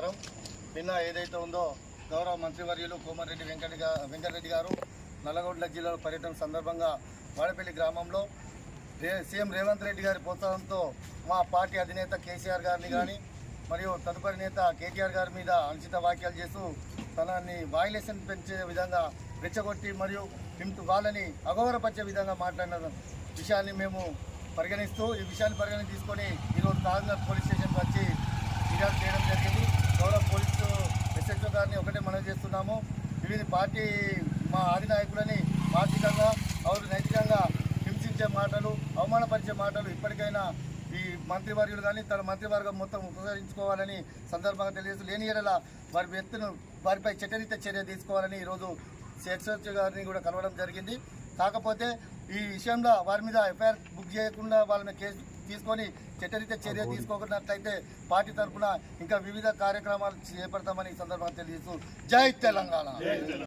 ప్రకారం నిన్న ఏదైతే ఉందో గౌరవ మంత్రివర్యులు కోమరెడ్డి వెంకట వెంకటరెడ్డి గారు నల్లగొండ జిల్లాలో పర్యటన సందర్భంగా వాడపల్లి గ్రామంలో సీఎం రేవంత్ రెడ్డి గారి ప్రోత్సాహంతో మా పార్టీ అధినేత కేసీఆర్ గారిని కానీ మరియు తదుపరి నేత కేటీఆర్ గారి మీద అనుచిత వ్యాఖ్యలు చేస్తూ తనని వాయిలేషన్ పెంచే విధంగా రెచ్చగొట్టి మరియు హింస వాళ్ళని అగౌరవపరిచే విధంగా మాట్లాడిన విషయాన్ని మేము పరిగణిస్తూ ఈ విషయాన్ని పరిగణన తీసుకొని ఈరోజు కాంగ్రెస్ పోలీస్ స్టేషన్కి వచ్చి ఫిర్యాదు చేయడం జరిగింది గౌరవ పోలీసు ఎస్హెచ్ఓ గారిని ఒకటే మనం చేస్తున్నాము. వివిధ పార్టీ మా అధినాయకులని ఆర్థికంగా అవును నైతికంగా హింసించే మాటలు అవమానపరిచే మాటలు ఇప్పటికైనా ఈ మంత్రివర్యులు కానీ తన మంత్రివర్గం మొత్తం ఉపసరించుకోవాలని సందర్భంగా తెలియజేస్తూ లేని ఎడల వారి వ్యక్తులు వారిపై చట్టరీత చర్య తీసుకోవాలని ఈరోజు సెక్సర్చ్ గారిని కూడా కలవడం జరిగింది. కాకపోతే ఈ విషయంలో వారి మీద ఎఫ్ఐఆర్ బుక్ చేయకుండా వాళ్ళని కేసు తీసుకొని చట్టరీత్య చర్య తీసుకోకున్నట్లయితే పార్టీ తరఫున ఇంకా వివిధ కార్యక్రమాలు చేపడతామని ఈ సందర్భంగా తెలియజేస్తూ జై తెలంగాణ.